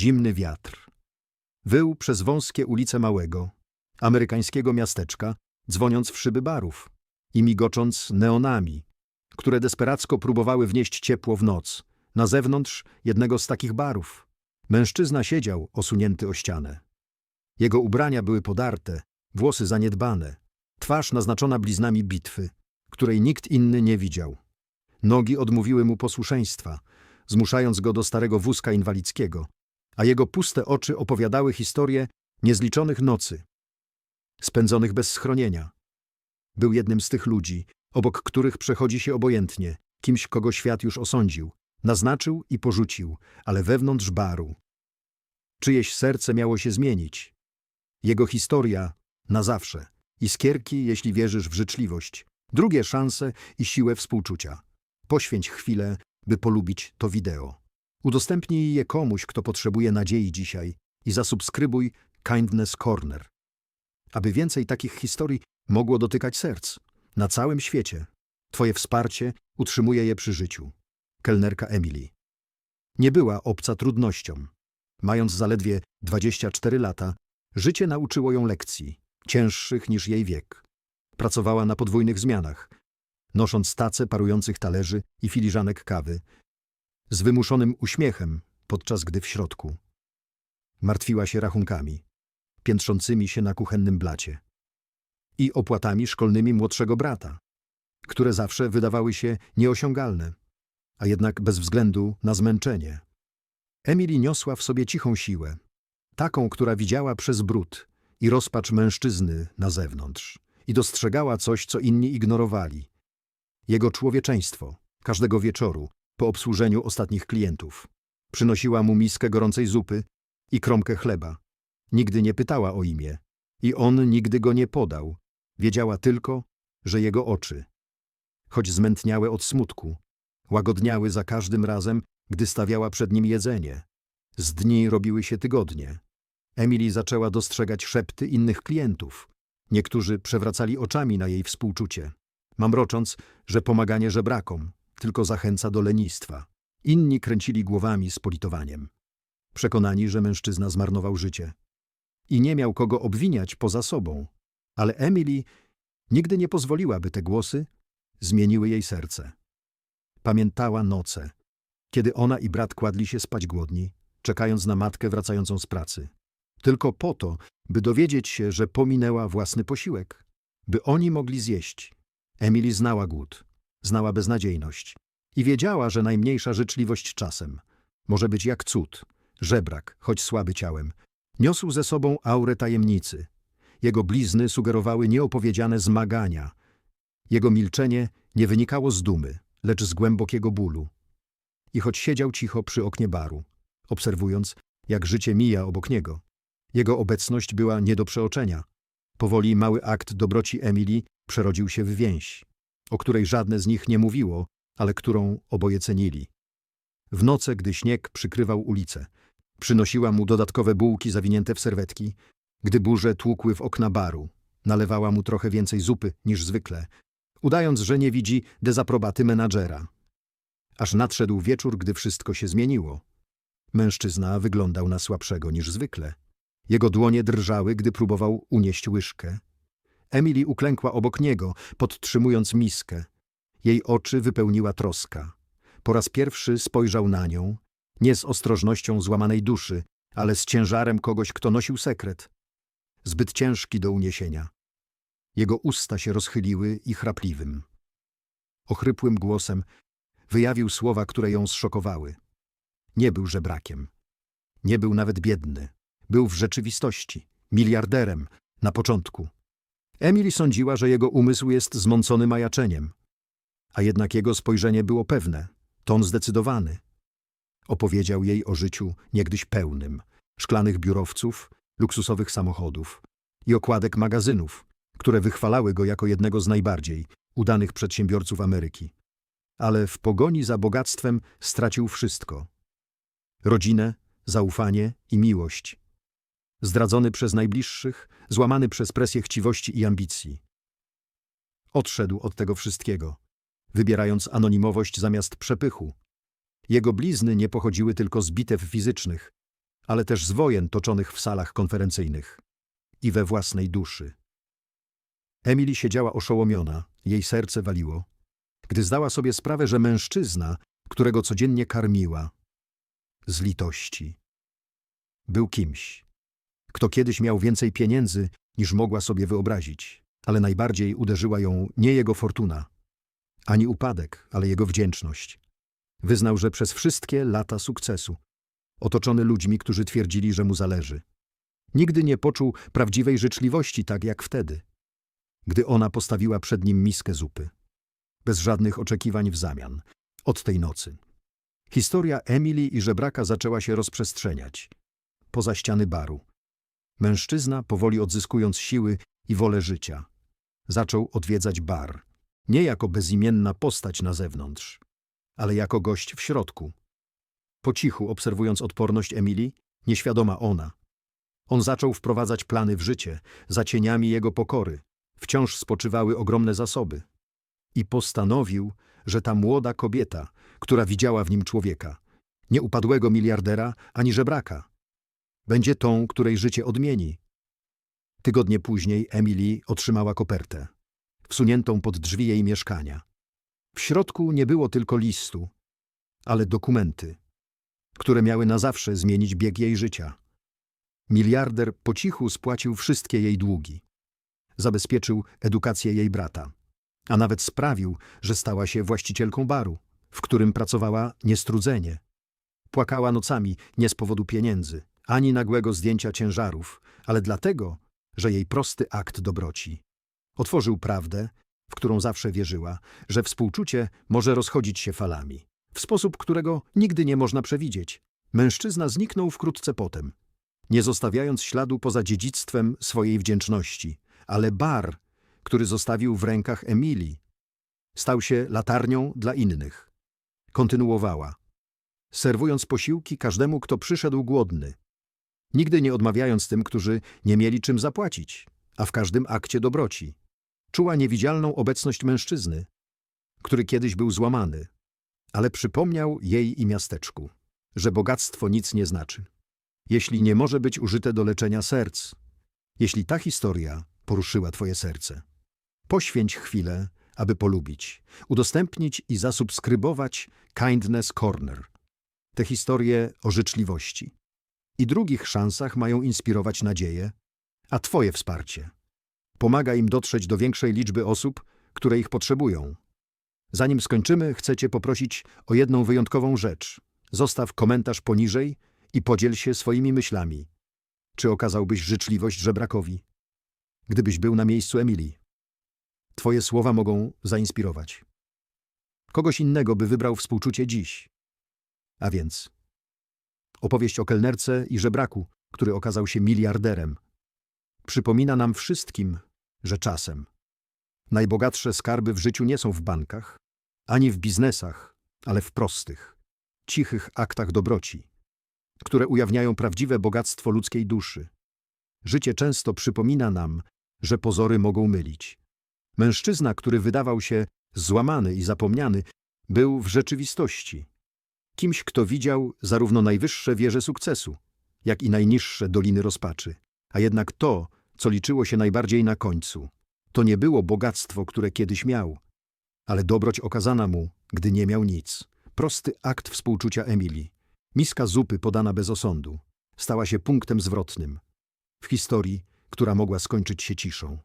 zimny wiatr. Wył przez wąskie ulice małego, amerykańskiego miasteczka, dzwoniąc w szyby barów i migocząc neonami, które desperacko próbowały wnieść ciepło w noc. Na zewnątrz jednego z takich barów mężczyzna siedział, osunięty o ścianę. Jego ubrania były podarte, włosy zaniedbane, twarz naznaczona bliznami bitwy, której nikt inny nie widział. Nogi odmówiły mu posłuszeństwa, zmuszając go do starego wózka inwalidzkiego, a jego puste oczy opowiadały historię niezliczonych nocy, spędzonych bez schronienia. Był jednym z tych ludzi, obok których przechodzi się obojętnie, kimś, kogo świat już osądził, naznaczył i porzucił, ale wewnątrz baru. Czyjeś serce miało się zmienić. Jego historia na zawsze. Iskierki, jeśli wierzysz w życzliwość. Drugie szanse i siłę współczucia. Poświęć chwilę, by polubić to wideo. Udostępnij je komuś, kto potrzebuje nadziei dzisiaj i zasubskrybuj Kindness Corner. Aby więcej takich historii mogło dotykać serc. Na całym świecie. Twoje wsparcie utrzymuje je przy życiu. Kelnerka Emily. Nie była obca trudnościom. Mając zaledwie 24 lata, życie nauczyło ją lekcji, cięższych niż jej wiek. Pracowała na podwójnych zmianach, nosząc tace parujących talerzy i filiżanek kawy, z wymuszonym uśmiechem, podczas gdy w środku. Martwiła się rachunkami, piętrzącymi się na kuchennym blacie i opłatami szkolnymi młodszego brata, które zawsze wydawały się nieosiągalne, a jednak bez względu na zmęczenie. Emily niosła w sobie cichą siłę, taką, która widziała przez brud i rozpacz mężczyzny na zewnątrz i dostrzegała coś, co inni ignorowali. Jego człowieczeństwo, każdego wieczoru, po obsłużeniu ostatnich klientów. Przynosiła mu miskę gorącej zupy i kromkę chleba. Nigdy nie pytała o imię. I on nigdy go nie podał. Wiedziała tylko, że jego oczy, choć zmętniałe od smutku, łagodniały za każdym razem, gdy stawiała przed nim jedzenie. Z dni robiły się tygodnie. Emily zaczęła dostrzegać szepty innych klientów. Niektórzy przewracali oczami na jej współczucie, mamrocząc, że pomaganie żebrakom tylko zachęca do lenistwa. Inni kręcili głowami z politowaniem, przekonani, że mężczyzna zmarnował życie. I nie miał kogo obwiniać poza sobą. Ale Emily nigdy nie pozwoliła, by te głosy zmieniły jej serce. Pamiętała noce, kiedy ona i brat kładli się spać głodni, czekając na matkę wracającą z pracy. Tylko po to, by dowiedzieć się, że pominęła własny posiłek, by oni mogli zjeść. Emily znała głód, znała beznadziejność i wiedziała, że najmniejsza życzliwość czasem może być jak cud, żebrak, choć słaby ciałem. Niosł ze sobą aurę tajemnicy. Jego blizny sugerowały nieopowiedziane zmagania. Jego milczenie nie wynikało z dumy, lecz z głębokiego bólu. I choć siedział cicho przy oknie baru, obserwując, jak życie mija obok niego, jego obecność była nie do przeoczenia. Powoli mały akt dobroci Emily przerodził się w więź, o której żadne z nich nie mówiło, ale którą oboje cenili. W noce, gdy śnieg przykrywał ulicę, przynosiła mu dodatkowe bułki zawinięte w serwetki, gdy burze tłukły w okna baru, nalewała mu trochę więcej zupy niż zwykle, udając, że nie widzi dezaprobaty menadżera. Aż nadszedł wieczór, gdy wszystko się zmieniło. Mężczyzna wyglądał na słabszego niż zwykle. Jego dłonie drżały, gdy próbował unieść łyżkę. Emily uklękła obok niego, podtrzymując miskę. Jej oczy wypełniła troska. Po raz pierwszy spojrzał na nią, nie z ostrożnością złamanej duszy, ale z ciężarem kogoś, kto nosił sekret. Zbyt ciężki do uniesienia. Jego usta się rozchyliły i chrapliwym. Ochrypłym głosem wyjawił słowa, które ją zszokowały. Nie był żebrakiem. Nie był nawet biedny. Był w rzeczywistości miliarderem na początku. Emily sądziła, że jego umysł jest zmącony majaczeniem. A jednak jego spojrzenie było pewne, ton zdecydowany. Opowiedział jej o życiu niegdyś pełnym, szklanych biurowców, luksusowych samochodów i okładek magazynów, które wychwalały go jako jednego z najbardziej udanych przedsiębiorców Ameryki. Ale w pogoni za bogactwem stracił wszystko. Rodzinę, zaufanie i miłość. Zdradzony przez najbliższych, złamany przez presję chciwości i ambicji. Odszedł od tego wszystkiego, wybierając anonimowość zamiast przepychu. Jego blizny nie pochodziły tylko z bitew fizycznych, ale też z wojen toczonych w salach konferencyjnych i we własnej duszy. Emily siedziała oszołomiona, jej serce waliło, gdy zdała sobie sprawę, że mężczyzna, którego codziennie karmiła, z litości, był kimś, kto kiedyś miał więcej pieniędzy niż mogła sobie wyobrazić, ale najbardziej uderzyła ją nie jego fortuna, ani upadek, ale jego wdzięczność. Wyznał, że przez wszystkie lata sukcesu, otoczony ludźmi, którzy twierdzili, że mu zależy, nigdy nie poczuł prawdziwej życzliwości tak jak wtedy, gdy ona postawiła przed nim miskę zupy, bez żadnych oczekiwań w zamian, od tej nocy. Historia Emily i żebraka zaczęła się rozprzestrzeniać, poza ściany baru. Mężczyzna, powoli odzyskując siły i wolę życia, zaczął odwiedzać bar, nie jako bezimienna postać na zewnątrz, ale jako gość w środku. Po cichu, obserwując odporność Emily, nieświadoma ona. On zaczął wprowadzać plany w życie, za cieniami jego pokory. Wciąż spoczywały ogromne zasoby. I postanowił, że ta młoda kobieta, która widziała w nim człowieka, nie upadłego miliardera ani żebraka, będzie tą, której życie odmieni. Tygodnie później Emily otrzymała kopertę, wsuniętą pod drzwi jej mieszkania. W środku nie było tylko listu, ale dokumenty, które miały na zawsze zmienić bieg jej życia. Miliarder po cichu spłacił wszystkie jej długi. Zabezpieczył edukację jej brata, a nawet sprawił, że stała się właścicielką baru, w którym pracowała niestrudzenie. Płakała nocami nie z powodu pieniędzy, ani nagłego zdjęcia ciężarów, ale dlatego, że jej prosty akt dobroci. Otworzył prawdę, w którą zawsze wierzyła, że współczucie może rozchodzić się falami, w sposób, którego nigdy nie można przewidzieć. Mężczyzna zniknął wkrótce potem, nie zostawiając śladu poza dziedzictwem swojej wdzięczności, ale bar, który zostawił w rękach Emilii, stał się latarnią dla innych. Kontynuowała, serwując posiłki każdemu, kto przyszedł głodny, nigdy nie odmawiając tym, którzy nie mieli czym zapłacić, a w każdym akcie dobroci. Czuła niewidzialną obecność mężczyzny, który kiedyś był złamany, ale przypomniał jej i miasteczku, że bogactwo nic nie znaczy, jeśli nie może być użyte do leczenia serc, jeśli ta historia poruszyła twoje serce. Poświęć chwilę, aby polubić, udostępnić i zasubskrybować Kindness Corner. Te historie o życzliwości i drugich szansach mają inspirować nadzieję, a Twoje wsparcie pomaga im dotrzeć do większej liczby osób, które ich potrzebują. Zanim skończymy, chcę Cię poprosić o jedną wyjątkową rzecz. Zostaw komentarz poniżej i podziel się swoimi myślami. Czy okazałbyś życzliwość żebrakowi? Gdybyś był na miejscu Emilii. Twoje słowa mogą zainspirować. Kogoś innego by wybrał współczucie dziś. A więc opowieść o kelnerce i żebraku, który okazał się miliarderem. Przypomina nam wszystkim, że czasem najbogatsze skarby w życiu nie są w bankach, ani w biznesach, ale w prostych, cichych aktach dobroci, które ujawniają prawdziwe bogactwo ludzkiej duszy. Życie często przypomina nam, że pozory mogą mylić. Mężczyzna, który wydawał się złamany i zapomniany, był w rzeczywistości kimś, kto widział zarówno najwyższe wieże sukcesu, jak i najniższe doliny rozpaczy. A jednak to, co liczyło się najbardziej na końcu, to nie było bogactwo, które kiedyś miał, ale dobroć okazana mu, gdy nie miał nic. Prosty akt współczucia Emilii. Miska zupy podana bez osądu stała się punktem zwrotnym w historii, która mogła skończyć się ciszą.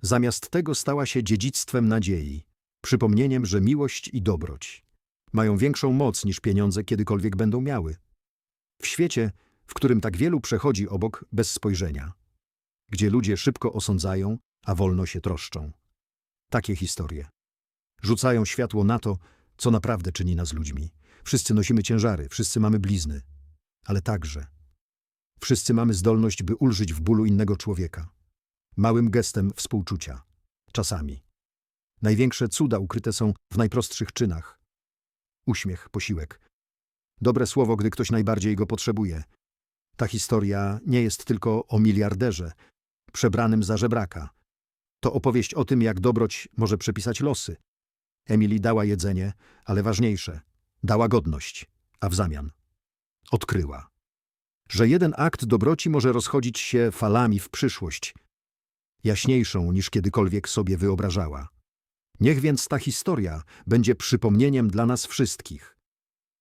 Zamiast tego stała się dziedzictwem nadziei, przypomnieniem, że miłość i dobroć mają większą moc niż pieniądze kiedykolwiek będą miały. W świecie, w którym tak wielu przechodzi obok bez spojrzenia, gdzie ludzie szybko osądzają, a wolno się troszczą. Takie historie rzucają światło na to, co naprawdę czyni nas ludźmi. Wszyscy nosimy ciężary, wszyscy mamy blizny, ale także wszyscy mamy zdolność, by ulżyć w bólu innego człowieka. Małym gestem współczucia. Czasami. Największe cuda ukryte są w najprostszych czynach, Uśmiech, posiłek. Dobre słowo, gdy ktoś najbardziej go potrzebuje. Ta historia nie jest tylko o miliarderze, przebranym za żebraka. To opowieść o tym, jak dobroć może przepisać losy. Emily dała jedzenie, ale ważniejsze, dała godność, a w zamian odkryła, że jeden akt dobroci może rozchodzić się falami w przyszłość, jaśniejszą niż kiedykolwiek sobie wyobrażała. Niech więc ta historia będzie przypomnieniem dla nas wszystkich.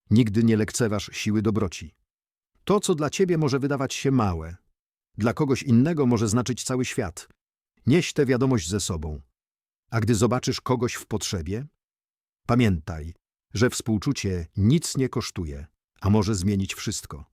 Nigdy nie lekceważ siły dobroci. To, co dla ciebie może wydawać się małe, dla kogoś innego może znaczyć cały świat. Nieś tę wiadomość ze sobą. A gdy zobaczysz kogoś w potrzebie, pamiętaj, że współczucie nic nie kosztuje, a może zmienić wszystko.